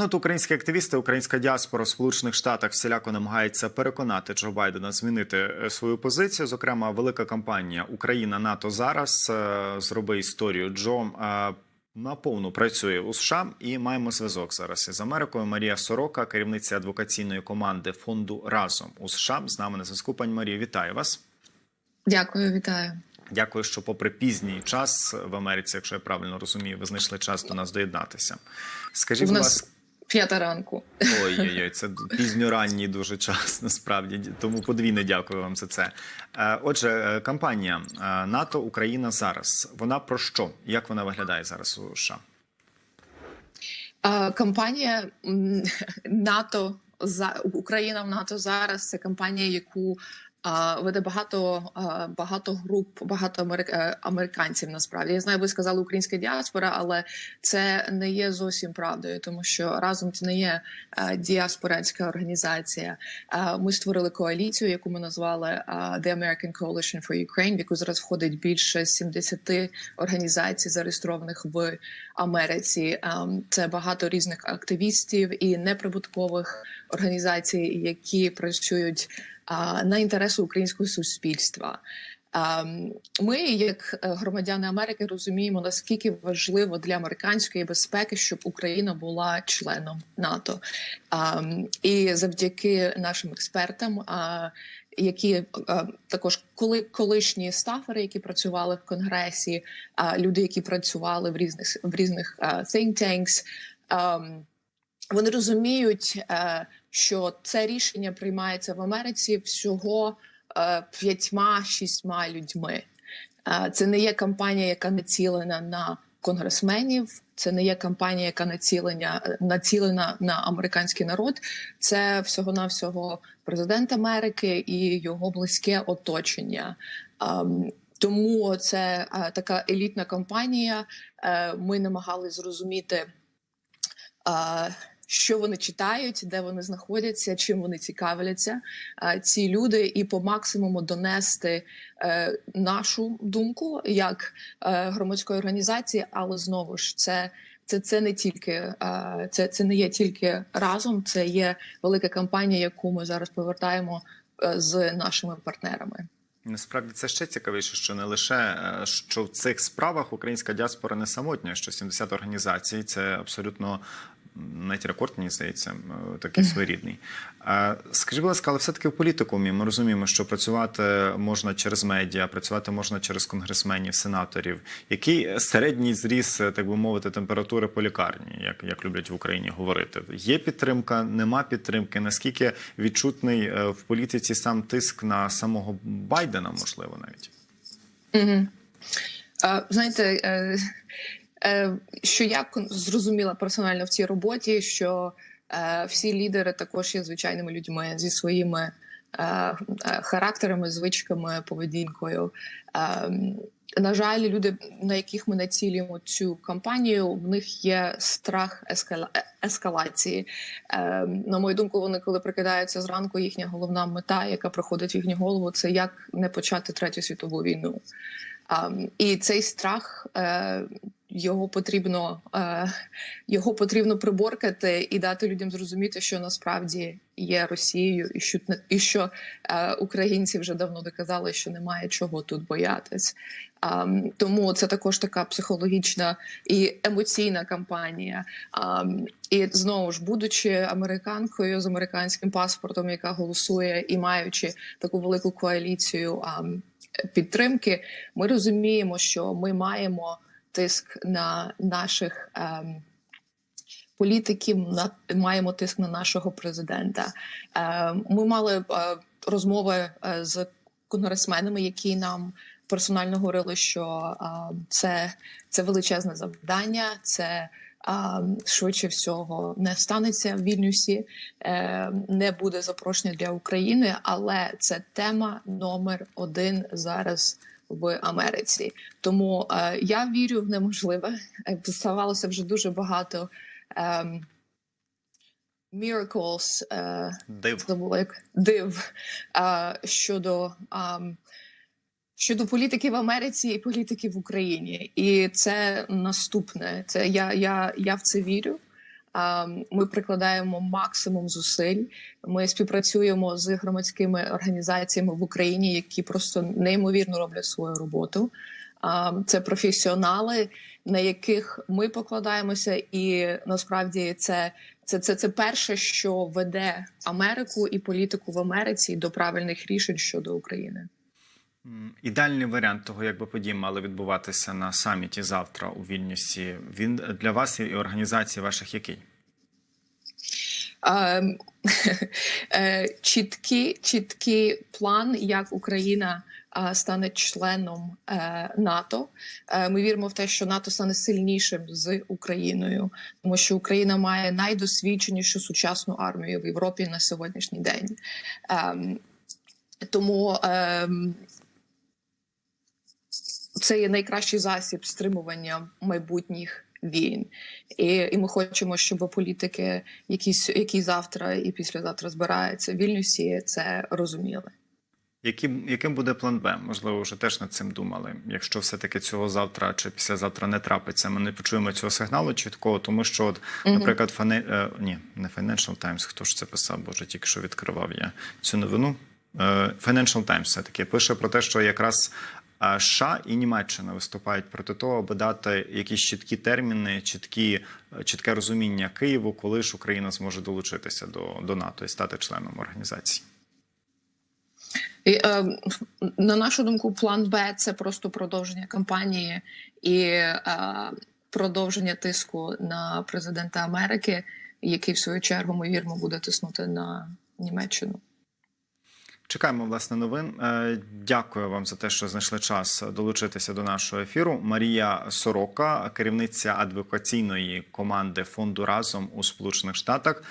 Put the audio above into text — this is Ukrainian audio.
Ну, от українські активісти, українська діаспора в Сполучених Штатах всіляко намагається переконати Джо Байдена змінити е, свою позицію. Зокрема, велика кампанія Україна НАТО зараз е, зроби історію Джо. е, Наповну працює у США і маємо зв'язок зараз із Америкою. Марія Сорока, керівниця адвокаційної команди фонду разом у США. З нами на зв'язку. Пані Марія, вітаю вас. Дякую, вітаю. Дякую, що, попри пізній час в Америці, якщо я правильно розумію, ви знайшли час до нас доєднатися. Скажіть, будь нас ласка. П'ята ранку. Ой-ой-ой, це пізньоранній дуже час, насправді. Тому подвійне дякую вам за це. Е, Отже, е, кампанія е, НАТО Україна зараз. Вона про що? Як вона виглядає зараз у США? Кампанія НАТО за Україна в НАТО зараз. Це кампанія, яку веде багато багато груп, багато е, американців. Насправді я знаю, ви сказали українська діаспора, але це не є зовсім правдою, тому що разом це не є е, організація. Е, Ми створили коаліцію, яку ми назвали The American Coalition for Ukraine, в яку зараз входить більше 70 організацій, зареєстрованих в Америці. Це багато різних активістів і неприбуткових організацій, які працюють на інтереси українського суспільства. Ми, як е, громадяни Америки, розуміємо наскільки важливо для американської безпеки, щоб Україна була членом НАТО. І завдяки нашим експертам, які е, також коли колишні стафери, які працювали в конгресі, люди, які працювали в різних в різних а, think tanks, вони розуміють, е, що це рішення приймається в Америці всього е, п'ятьма-шістьма людьми. Е, Це не є кампанія, яка націлена на конгресменів. Це не є кампанія, яка націлена націлена на американський народ. Це всього навсього президент Америки і його близьке оточення. Ем, Тому це е, така елітна кампанія. Е, Ми намагалися зрозуміти. Що вони читають, де вони знаходяться, чим вони цікавляться, ці люди, і по максимуму донести е, нашу думку як е, громадської організації, але знову ж це. Це, це не тільки це, це не є тільки разом. Це є велика кампанія, яку ми зараз повертаємо е, з нашими партнерами. Насправді це ще цікавіше, що не лише що в цих справах українська діаспора не самотня, що 70 організацій це абсолютно навіть рекорд, мені здається, е, такий своєрідний. Скажіть, будь ласка, але все-таки в політикумі ми розуміємо, що працювати можна через медіа, працювати можна через конгресменів, сенаторів. Який середній зріс, е, так би мовити, температури по лікарні, як, як люблять в Україні говорити? Є підтримка, нема підтримки. Наскільки відчутний е, в політиці сам тиск на самого Байдена, можливо, навіть? Угу. Знаєте, що я зрозуміла персонально в цій роботі, що е, всі лідери також є звичайними людьми зі своїми е, е, характерами, звичками, поведінкою. Е, на жаль, люди, на яких ми націлюємо цю кампанію, в них є страх ескала... е- ескалації. Е, на мою думку, вони коли прикидаються зранку, їхня головна мета, яка приходить в їхню голову, це як не почати третю світову війну. А, і цей страх е, його потрібно е, його потрібно приборкати і дати людям зрозуміти, що насправді є Росією, і що і що е, українці вже давно доказали, що немає чого тут боятись. А, тому це також така психологічна і емоційна кампанія. А, і знову ж, будучи американкою з американським паспортом, яка голосує і маючи таку велику коаліцію а, підтримки, ми розуміємо, що ми маємо тиск на наших. ем, Політиків на маємо тиск на нашого президента. Е, Ми мали е, розмови е, з конгресменами, які нам персонально говорили, що е, це, це величезне завдання, це а, швидше всього не станеться в Вільнюсі, е, не буде запрошення для України, але це тема номер один зараз в Америці. Тому е, я вірю в неможливе. Е, Ставалося вже дуже багато. ем, Miracles, е, Див. забула як див е, щодо ам, щодо політики в Америці і політики в Україні. І це наступне. Це я, я, я в це вірю. Ми прикладаємо максимум зусиль. Ми співпрацюємо з громадськими організаціями в Україні, які просто неймовірно роблять свою роботу. Це професіонали, на яких ми покладаємося, і насправді це, це, це, це перше, що веде Америку і політику в Америці до правильних рішень щодо України. Ідеальний варіант того, як би події мали відбуватися на саміті завтра у Вільнюсі. Він для вас і організації ваших який? Ем, е, чіткий, чіткий план, як Україна е, стане членом е, НАТО. Ми віримо в те, що НАТО стане сильнішим з Україною, тому що Україна має найдосвідченішу сучасну армію в Європі на сьогоднішній день. Ем, Тому ем, це є найкращий засіб стримування майбутніх війн. І, і ми хочемо, щоб політики, які, які завтра і післязавтра збираються в Вільнюсі, це розуміли. Яким, яким буде план Б? Можливо, вже теж над цим думали. Якщо все-таки цього завтра чи післязавтра не трапиться, ми не почуємо цього сигналу чіткого, тому що, от, наприклад, фане... е, ні, не Financial Times, хто ж це писав, боже, тільки що відкривав я цю новину. Е, Financial Times все-таки пише про те, що якраз США і Німеччина виступають проти того, аби дати якісь чіткі терміни, чіткі, чітке розуміння Києву, коли ж Україна зможе долучитися до, до НАТО і стати членом організації. І, е, на нашу думку, план Б це просто продовження кампанії і е, продовження тиску на президента Америки, який в свою чергу, ми віримо, буде тиснути на Німеччину. Чекаємо власне новин. Е, Дякую вам за те, що знайшли час долучитися до нашого ефіру. Марія Сорока, керівниця адвокаційної команди фонду разом у Сполучених Штатах,